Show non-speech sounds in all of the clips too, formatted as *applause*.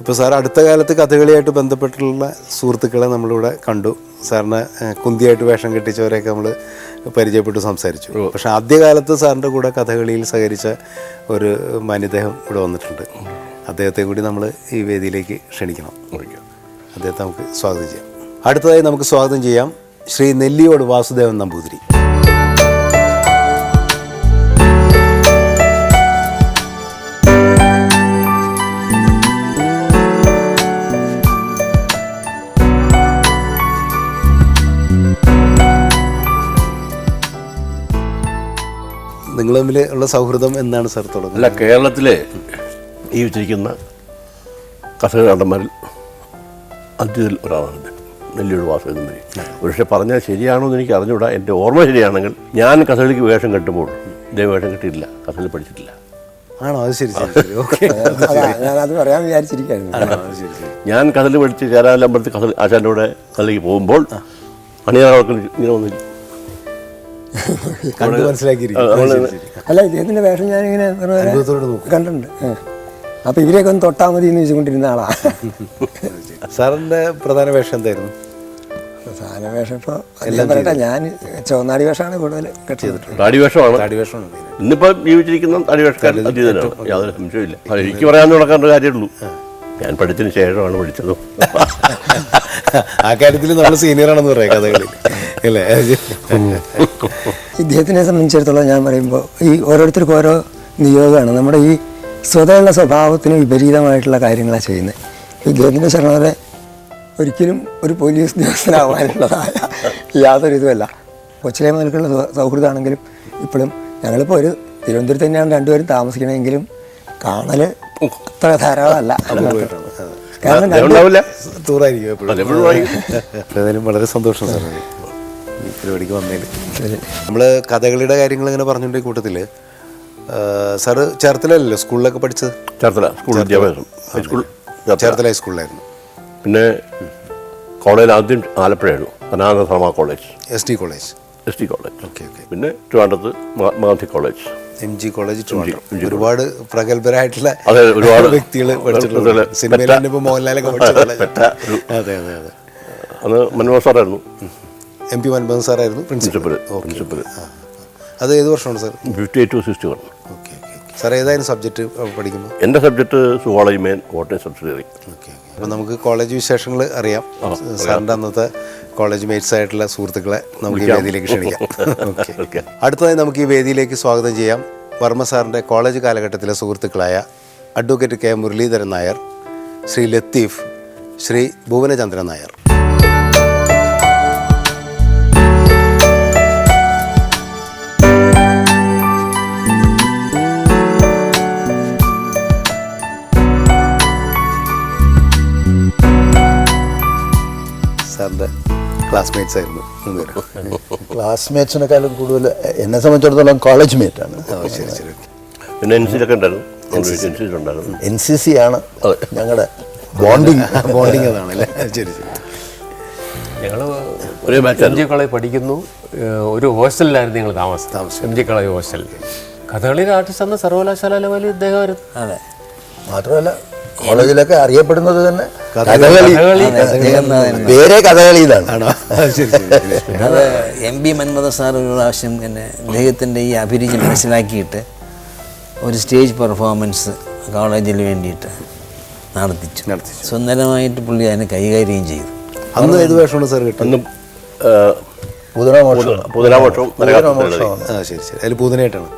ഇപ്പോൾ സാർ അടുത്ത കാലത്ത് കഥകളിയായിട്ട് ബന്ധപ്പെട്ടുള്ള സുഹൃത്തുക്കളെ നമ്മളിവിടെ കണ്ടു. സാറിന് കുന്തിയായിട്ട് വേഷം കെട്ടിച്ചവരെയൊക്കെ നമ്മൾ പരിചയപ്പെട്ട് സംസാരിച്ചു. പക്ഷേ ആദ്യകാലത്ത് സാറിന്റെ കൂടെ കഥകളിയിൽ സഹകരിച്ച ഒരു മനുദേഹം ഇവിടെ വന്നിട്ടുണ്ട്. അദ്ദേഹത്തെ കൂടി നമ്മൾ ഈ വേദിയിലേക്ക് ക്ഷണിക്കണം. അദ്ദേഹത്തെ നമുക്ക് സ്വാഗതം ചെയ്യാം. അടുത്തതായി നമുക്ക് സ്വാഗതം ചെയ്യാം ശ്രീ നെല്ലിയോട് വാസുദേവൻ നമ്പൂതിരി. നിങ്ങൾ തമ്മിൽ ഉള്ള സൗഹൃദം എന്നാണ് സാർ തുടങ്ങുന്നത്. അല്ല കേരളത്തിലെ ഈ വെച്ചിരിക്കുന്ന കർഷക നടന്മാരിൽ അദ്യതിൽ ഒരാളാണ് നെല്ലിയുടെ വാസകന്മാരി പക്ഷെ പറഞ്ഞാൽ ശരിയാണോ എന്ന് എനിക്ക് അറിഞ്ഞുകൂടാ. എന്റെ ഓർമ്മ ശരിയാണെങ്കിൽ ഞാൻ കഥകളിക്ക് വേഷം കെട്ടുമ്പോൾ ഇതേ വേഷം കെട്ടിയിട്ടില്ല. കഥകളി പഠിച്ചിട്ടില്ല. ആണോ? അത് ശരി അതാ പറയാൻ ശരി ഞാൻ കഥകളി പഠിച്ച് ചേരാലമ്പലത്തിൽ കഥ ആശാന്റെ കൂടെ കഥകളിക്ക് പോകുമ്പോൾ അണിയാളൊക്കെ ഇങ്ങനെ വന്നില്ല കണ്ടു മനസ്സിലാക്കിയിരിക്കും അല്ല ഇദ്ദേഹത്തിന്റെ വേഷം ഞാനിങ്ങനെ കണ്ടിട്ടുണ്ട്. അപ്പൊ ഇവരെയൊക്കെ ഒന്ന് തൊട്ടാൽ മതി എന്ന് ചോദിച്ചുകൊണ്ടിരുന്ന ആളാ. സാറിന്റെ പ്രധാന വേഷം എന്തായിരുന്നു? പ്രധാന വേഷം ഇപ്പൊ എല്ലാം പറയട്ടെ ഞാൻ ചുവന്നാടി വേഷമാണ് കൂടുതൽ കട്ട് ചെയ്തിട്ടുള്ളത്. ഇന്നിപ്പോൾ ജീവിച്ചിരിക്കുന്ന താടി വേഷക്കാരൻ അതീതനാണ് യാതൊരു സംശയമില്ല ഇല്ല എനിക്ക് പറയാൻ നടക്കേണ്ട കാര്യമുള്ളൂ. ഞാൻ പഠിച്ചതിന് ശേഷമാണ് പഠിച്ചതും. *laughs* ആ കാര്യത്തിൽ നമ്മൾ സീനിയർ ആണെന്ന് പറയാം കഥകളിൽ അല്ലേ? ഇദ്ദേഹത്തിനെ സംബന്ധിച്ചിടത്തോളം ഞാൻ പറയുമ്പോൾ ഈ ഓരോരുത്തർക്കും ഓരോ നിയോഗമാണ്. നമ്മുടെ ഈ സ്വതയുള്ള സ്വഭാവത്തിന് വിപരീതമായിട്ടുള്ള കാര്യങ്ങളാണ് ചെയ്യുന്നത് ഇദ്ദേഹത്തിന്റെ ശരണവരെ ഒരിക്കലും ഒരു പോലീസ് ഉദ്യോഗസ്ഥനാവാനുള്ളതായ യാതൊരു ഇതുമല്ല. കൊച്ചിലെ മുതൽക്കുള്ള സൗഹൃദമാണെങ്കിലും ഇപ്പോഴും ഞങ്ങളിപ്പോൾ ഒരു തിരുവനന്തപുരത്ത് തന്നെയാണ് രണ്ടുപേരും താമസിക്കണമെങ്കിലും കാണൽ അത്ര ധാരാളമല്ല. കാരണം അത് ഉണ്ടാവില്ല ടൂറായിരിക്കും എപ്പോഴും. ഏതായാലും വളരെ സന്തോഷം സാർ ഈ പരിപാടിക്ക് വന്നതിൽ നമ്മൾ കഥകളിയുടെ കാര്യങ്ങൾ ഇങ്ങനെ പറഞ്ഞുകൊണ്ട് കൂട്ടത്തിൽ കൂട്ടത്തിൽ സാറ് ചേർത്തലല്ലോ സ്കൂളിലൊക്കെ പഠിച്ചത്? ചേർത്തല. സ്കൂൾ വിദ്യാഭ്യാസം. High school Cherthala. ഹൈസ്കൂളിലായിരുന്നു പിന്നെ കോളേജിൽ ആദ്യം ആലപ്പുഴയായിരുന്നു. Anatha Dharma college. S T college. S T college. Okay okay. പിന്നെ ട്രിവാൻഡ്രത്ത് Mahatma Gandhi college. M G college Trivandrum ഒരുപാട് പ്രഗത്ഭരായിട്ടുള്ള ഒരുപാട് വ്യക്തികൾ പഠിച്ചിട്ടുള്ള തന്നെ ഇപ്പോൾ മോഹൻലാലൊക്കെ പഠിച്ച college. അതെ അതെ അതെ. അന്ന് മൻമോഹൻ സാറായിരുന്നു. എം പി മൻമോഹൻ സാറായിരുന്നു പ്രിൻസിപ്പൽ. പ്രിൻസിപ്പൽ അത് ഏത് വർഷമാണ് sir? Fifty eight to sixty one okay. Sir ഏതായാലും സബ്ജക്റ്റ് പഠിക്കുമ്പോൾ? എന്റെ subject zoology main Kottayam subsidiary okay അപ്പോൾ നമുക്ക് കോളേജ് വിശേഷങ്ങൾ അറിയാം. സാറിന്റെ അന്നത്തെ കോളേജ് മേറ്റ്സ് ആയിട്ടുള്ള സുഹൃത്തുക്കളെ നമുക്ക് ഈ വേദിയിലേക്ക് ക്ഷണിക്കാം. *laughs* ഓക്കെ. അടുത്തതായി നമുക്ക് ഈ വേദിയിലേക്ക് സ്വാഗതം ചെയ്യാം. വർമ്മ സാറിന്റെ കോളേജ് കാലഘട്ടത്തിലെ സുഹൃത്തുക്കളായ advocate K Muraleedharan Nair Shri Latheef Shri Bhuvanachandran Nair. Classmates ആയിരുന്നു മൂന്നുപേരും. ക്ലാസ്മേറ്റ്സിനെക്കാളും കൂടുതൽ എന്നെ സംബന്ധിച്ചിടത്തോളം കോളേജ് മേറ്റ് ആണ്. ഓ ശരി ശരി ഓക്കെ. പിന്നെ എൻ സിയിലൊക്കെ ഉണ്ടായിരുന്നു? എൻ സി സി ആണ് ഞങ്ങളുടെ ബോണ്ടിങ് ബോണ്ടിങ് അതാണ് അല്ലേ? *laughs* ശരി ശരി. ഞങ്ങൾ ഒരേ എം ജി കോളേജ് പഠിക്കുന്നു. ഒരു ഹോസ്റ്റലിലായിരുന്നു ഞങ്ങൾ താമസം എം ജി കോളേജ് ഹോസ്റ്റലിൽ കഥകളി ആർട്ടിസ്റ്റ് എന്ന സർവകലാശാല ലെവലിൽ ഇദ്ദേഹം അതെ. മാത്രമല്ല കോളേജിലൊക്കെ അറിയപ്പെടുന്നത് തന്നെ കഥകളി. പേരെ കഥകളി ഇതാണ് ആണോ? ശരി ശരി ശരി. അത് എം ബി മന്മഥ സാർ ഒരു പ്രാവശ്യം എന്നെ അദ്ദേഹത്തിന്റെ ഈ അഭിരുചി മനസ്സിലാക്കിയിട്ട് ഒരു സ്റ്റേജ് പെർഫോമൻസ് കോളേജിൽ വേണ്ടിയിട്ട് നടത്തിച്ചു. നടത്തിച്ചു. സുന്ദരമായിട്ട് പുള്ളി അതിനെ കൈകാര്യം ചെയ്തു. അന്ന് ഏത് വേഷമാണ് സാർ കിട്ടുന്നത് ശരി ശരി. അതിൽ പൂതനായിട്ടാണ്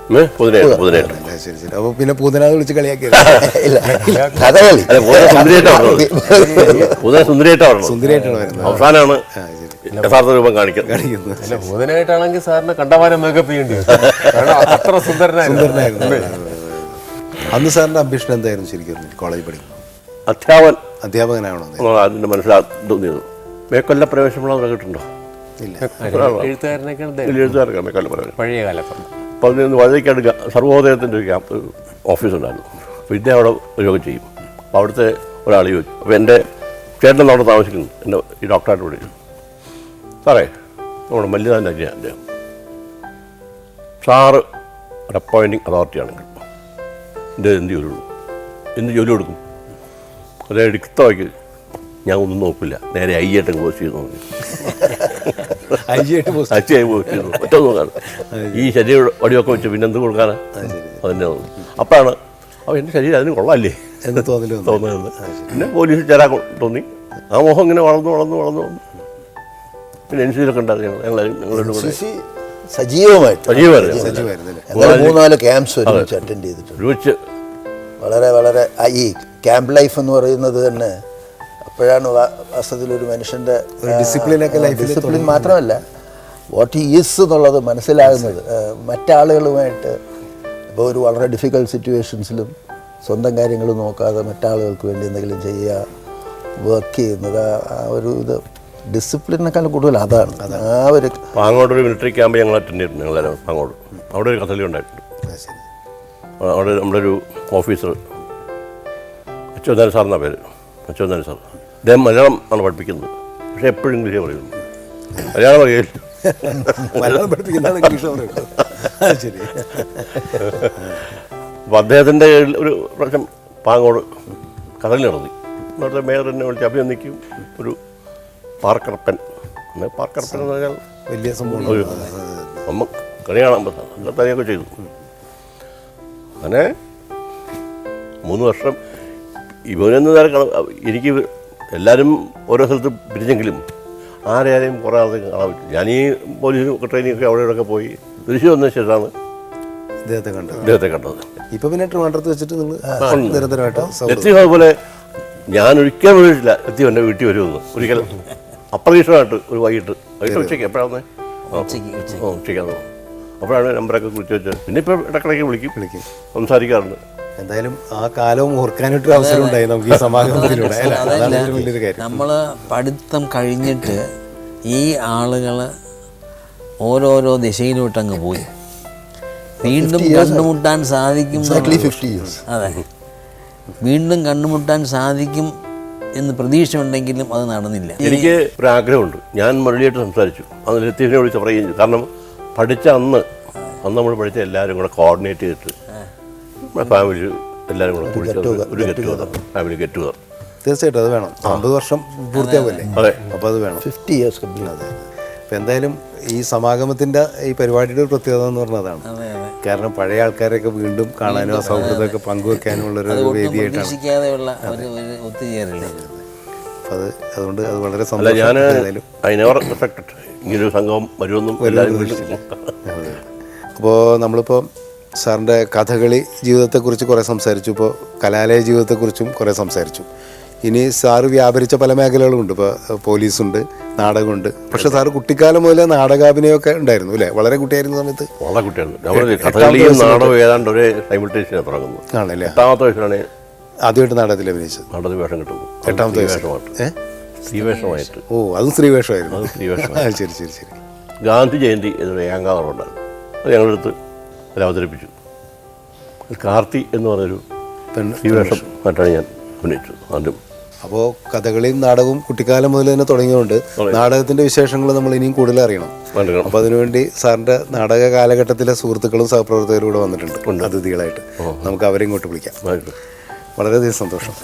ശരി ശരി. അപ്പോൾ പിന്നെ പൂതന വിളിച്ച് കളിയാക്കിയത് *laughs* സുന്ദരിയായിട്ടാണ് വരുന്നത് അവസാനമാണ് യഥാർത്ഥ രൂപം കാണിക്കുന്നത്. സാറിന് കണ്ടമാനം മേക്കപ്പ് ചെയ്യേണ്ടി കാരണം അത്ര സുന്ദരനായിരുന്നു. അന്ന് സാറിന്റെ അംബിഷൻ എന്തായിരുന്നു ശരിക്കും കോളേജ് പഠിക്കുന്നത് അധ്യാപകൻ. അധ്യാപകനാണോ അതിന്റെ മനസ്സിലാ തോന്നിയത്. മേക്കൊല്ല പ്രവേശനമുള്ള കിട്ടുന്നുണ്ടോ ഇല്ല പഴയ കാലത്ത് അപ്പോൾ അതിൽ നിന്ന് വഴുതയ്ക്കാട് സർവോദയത്തിന്റെ ഒരു ക്യാമ്പ് ഓഫീസുണ്ടായിരുന്നു. അപ്പോൾ ഇദ്ദേഹം അവിടെ യോഗം ചെയ്യും. അപ്പോൾ അവിടുത്തെ ഒരാൾ ചോദിച്ചു. അപ്പോൾ എന്റെ ചേട്ടൻ അവിടെ താമസിക്കുന്നു. എന്റെ ഈ ഡോക്ടറായിട്ട് വിളിച്ചു സാറേ നമ്മുടെ മല്ലിതാന്റെ അനിയാണ് അദ്ദേഹം സാറ് ഒരു അപ്പോയിന്റിങ് അതോറിറ്റി ആണെങ്കിൽ എന്റെ എന്ത് ജോലി കൊടുക്കും എന്ത് ജോലി കൊടുക്കും? ഒരു എടുത്തവയ്ക്ക് ഞാൻ ഒന്നും നോക്കില്ല. നേരെ അയ്യായിട്ട് പോസ്റ്റ് ചെയ്ത് നോക്കി. *laughs* അച്ഛയായി പോസ്റ്റ്. ഒറ്റ നോക്കാണ് ഈ ശരീരം വടിയൊക്കെ വെച്ച് പിന്നെ എന്ത് കൊടുക്കാനാ? അതന്നെ അപ്പോഴാണ് അപ്പോൾ എന്റെ ശരീരം അതിന് കൊള്ളാല്ലേ? എന്ന് തോന്നൽ. തോന്നുന്നത് പിന്നെ പോലീസ് ചേരാൻ തോന്നി. ആ മോഹം ഇങ്ങനെ വളർന്നു വളർന്നു വളർന്നു. വന്നു പിന്നെ എൻ സിയിലൊക്കെ ഉണ്ടായിരുന്നു ഞങ്ങൾ. ഞങ്ങളുടെ കൂടെ. സജീവമായിട്ട്. സജീവമായിരുന്നു. സജീവമായിരുന്നല്ലേ എന്തായാലും മൂന്നാൽ ക്യാമ്പ്സ് ഒരുമിച്ച് അറ്റൻഡ് ചെയ്തിട്ടുണ്ട്. വളരെ വളരെ ഈ ക്യാമ്പ് ലൈഫ് എന്ന് പറയുന്നത് തന്നെ അപ്പോഴാണ് വാസ്തവത്തിൽ ഒരു മനുഷ്യന്റെ ഡിസിപ്ലിനൊക്കെ ഡിസിപ്ലിൻ മാത്രമല്ല വാട്ട് ഈ ഈസ് എന്നുള്ളത് മനസ്സിലാകുന്നത്. മറ്റാളുകളുമായിട്ട് ഇപ്പോൾ ഒരു വളരെ ഡിഫിക്കൽട്ട് സിറ്റുവേഷൻസിലും സ്വന്തം കാര്യങ്ങൾ നോക്കാതെ മറ്റാളുകൾക്ക് വേണ്ടി എന്തെങ്കിലും ചെയ്യുക വർക്ക് ചെയ്യുന്നത് ആ- ഒരു ഇത് ഡിസിപ്ലിനേക്കാൾ കൂടുതൽ അതാണ്. ആ ഒരു പാങ്ങോട് ഒരു മിലിറ്ററി ക്യാമ്പ് ഞങ്ങൾ അറ്റൻഡ് ചെയ്തിട്ടുണ്ട് ഞങ്ങളെല്ലാം പാങ്ങോട്. അവിടെ ഒരു കഥകളി ഉണ്ടായിട്ടുണ്ട്. അവിടെ നമ്മുടെ ഒരു ഓഫീസർ അച്യുതൻ സാർ എന്നാ പേര്? അച്യുതൻ സാർ. അദ്ദേഹം മലയാളം ആണ് പഠിപ്പിക്കുന്നത്. പക്ഷേ എപ്പോഴും ഇംഗ്ലീഷേ പറയുന്നു മലയാളം പറയില്ല മലയാളം പഠിപ്പിക്കുന്ന ആൾ ഇംഗ്ലീഷ് ശരി. അപ്പോൾ അദ്ദേഹത്തിന്റെ ഒരു പ്രാവശ്യം പാങ്ങോട് കഥകളി നടന്നു അവിടുത്തെ മേയർ എന്നെ വിളിച്ച് അഭിനന്ദിക്കും. ഒരു പാർക്കറപ്പൻ. പാർക്കറപ്പൻ എന്ന് പറഞ്ഞാൽ വലിയ സംഭവം അമ്മ കളി കാണാൻ പറ്റാം. തനിയൊക്കെ ചെയ്തു. അങ്ങനെ മൂന്ന് വർഷം ഇവനെന്ന് നേരെ കാണാൻ എനിക്ക് എല്ലാവരും ഓരോ സ്ഥലത്ത് പിരിഞ്ഞെങ്കിലും ആരെയാരെയും കുറേ ആളത്തേക്ക് കാണാൻ പറ്റും. ഞാൻ ഈ പോലീസ് ട്രെയിനിങ്ങൊക്കെ അവിടെ ഇവിടെയൊക്കെ പോയി തിരിച്ചു വന്ന ശേഷമാണ് ഇദ്ദേഹത്തെ കണ്ടത്. ഇദ്ദേഹത്തെ കണ്ടത്. ഇപ്പം പിന്നെ ട്രിവാൻഡ്രത്ത് വെച്ചിട്ട് നിങ്ങൾ നിരന്തരമായിട്ട് ലത്തീഫ് അതുപോലെ ഞാൻ ഒരിക്കലും പ്രതീക്ഷിച്ചില്ല ലത്തീഫ് എന്റെ വീട്ടിൽ വരുമെന്ന്. ഒരിക്കലും. അപ്രതീക്ഷിതമായിട്ട് ഒരു വൈകിട്ട്. വൈകിട്ട് ഉച്ചയ്ക്ക് എപ്പോഴാണ് ഉച്ചയ്ക്കാണ് അപ്പോഴാണ് നമ്പറൊക്കെ കുറിച്ച് വെച്ചത്. പിന്നെ ഇപ്പോൾ ഇടക്കിടയ്ക്ക് വിളിക്കും. വിളിക്കും. സംസാരിക്കാറുണ്ട്. എന്തായാലും ആ കാലവും ഓർക്കാനായിട്ട് അവസരം ഉണ്ടായി നമുക്ക് ഈ സമാഗമത്തിലൂടെ നമ്മൾ വലിയൊരു കാര്യം. നമ്മൾ പഠിത്തം കഴിഞ്ഞിട്ട് ഈ ആളുകൾ ഓരോരോ ദിശയിലോട്ടങ്ങ് പോയി. വീണ്ടും കണ്ടുമുട്ടാൻ സാധിക്കും അതെ. വീണ്ടും കണ്ടുമുട്ടാൻ സാധിക്കും എന്ന് പ്രതീക്ഷ ഉണ്ടെങ്കിലും അത് നടന്നില്ല. എനിക്ക് ഒരു ആഗ്രഹമുണ്ട് ഞാൻ മുരളിയായിട്ട് സംസാരിച്ചു. അന്ന് ലത്തീഫിനെ വിളിച്ച് പറയുകയും ചെയ്തു. കാരണം പഠിച്ച അന്ന് അന്ന് നമ്മൾ പഠിച്ച എല്ലാവരും കൂടെ കോർഡിനേറ്റ് ചെയ്തിട്ട് ഫാമിലി എല്ലാവരും കൂടെ ഒരു get together family get together തീർച്ചയായിട്ടും അത് വേണം. അമ്പത് വർഷം പൂർത്തിയാവില്ലേ അതെ. അപ്പോൾ അത് വേണം. Fifty years complete. അതെ അപ്പം എന്തായാലും ഈ സമാഗമത്തിന്റെ ഈ പരിപാടിയുടെ ഒരു പ്രത്യേകത എന്ന് പറഞ്ഞതാണ് അതെ അതെ. കാരണം പഴയ ആൾക്കാരെയൊക്കെ വീണ്ടും കാണാനും ആ സൗഹൃദമൊക്കെ പങ്കുവെക്കാനും ഉള്ളൊരു ഒട്ടും വേദിയായിട്ടാണ്. പ്രതീക്ഷിക്കാതെയുള്ള ഒരു അപ്പം അത് അതുകൊണ്ട് അത് വളരെ സന്തോഷം. സംഘം വരുമെന്നും അപ്പോൾ നമ്മളിപ്പോൾ സാറിന്റെ കഥകളി ജീവിതത്തെക്കുറിച്ച് കുറേ സംസാരിച്ചു. ഇപ്പോൾ കലാലയ ജീവിതത്തെക്കുറിച്ചും കുറേ സംസാരിച്ചു. ഇനി സാറ് വ്യാപരിച്ച പല മേഖലകളുമുണ്ട്. ഇപ്പോൾ പോലീസുണ്ട് നാടകമുണ്ട്. പക്ഷെ സാറ് കുട്ടിക്കാലം മുതലേ നാടകാഭിനയമൊക്കെ ഉണ്ടായിരുന്നു അല്ലേ? വളരെ കുട്ടിയായിരുന്ന സമയത്ത്. വളരെ കുട്ടിയാണ് നാടകം ഏതാണ്ട് ഒരേ സൈമിൾട്ടേഷനാണ് തുടങ്ങുന്നത് ആണല്ലേ? എട്ടാമത്തെ വയസ്സിലാണ് ആദ്യമായിട്ട് നാടകത്തിൽ അഭിനയിച്ചത്. നാടക വേഷം കിട്ടുന്നു എട്ടാമത്തെ വയസ്സിൽ. സ്ത്രീവേഷമായിട്ട്. ഓ അതും സ്ത്രീവേഷമായിരുന്നു. ശരി ശരി ശരി. ഗാന്ധി ജയന്തി എന്നൊരു ഏകാങ്ങളുണ്ടായിരുന്നു അത് ഞങ്ങളെടുത്ത് അതിൽ അവതരിപ്പിച്ചു അത് കാർത്തി എന്ന് പറഞ്ഞൊരു ആയിട്ടാണ് ഞാൻ അഭിനയിച്ചത് ആദ്യം. അപ്പോൾ കഥകളിയും നാടകവും കുട്ടിക്കാലം മുതൽ തന്നെ തുടങ്ങിയതുകൊണ്ട് നാടകത്തിന്റെ വിശേഷങ്ങൾ നമ്മൾ ഇനിയും കൂടുതൽ അറിയണം. അപ്പോൾ അതിനുവേണ്ടി സാറിന്റെ നാടക കാലഘട്ടത്തിലെ സുഹൃത്തുക്കളും സഹപ്രവർത്തകരും കൂടെ വന്നിട്ടുണ്ട് അതിഥികളായിട്ട്. നമുക്ക് അവരെ ഇങ്ങോട്ട് വിളിക്കാം. വളരെയധികം സന്തോഷം.